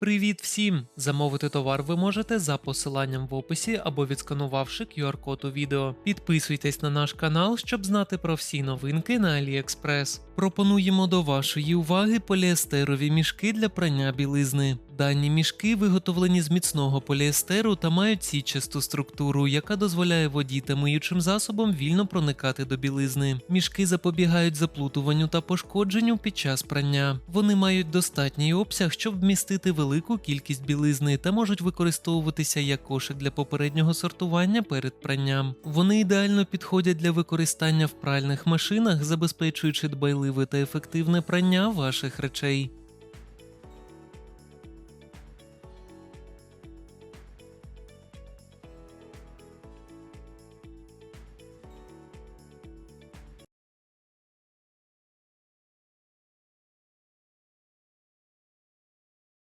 Привіт всім! Замовити товар ви можете за посиланням в описі або відсканувавши QR-код у відео. Підписуйтесь на наш канал, щоб знати про всі новинки на AliExpress. Пропонуємо до вашої уваги поліестерові мішки для прання білизни. Дані мішки виготовлені з міцного поліестеру та мають січасту структуру, яка дозволяє воді та миючим засобам вільно проникати до білизни. Мішки запобігають заплутуванню та пошкодженню під час прання. Вони мають достатній обсяг, щоб вмістити велику кількість білизни та можуть використовуватися як кошик для попереднього сортування перед пранням. Вони ідеально підходять для використання в пральних машинах, забезпечуючи дбайливе та ефективне прання ваших речей.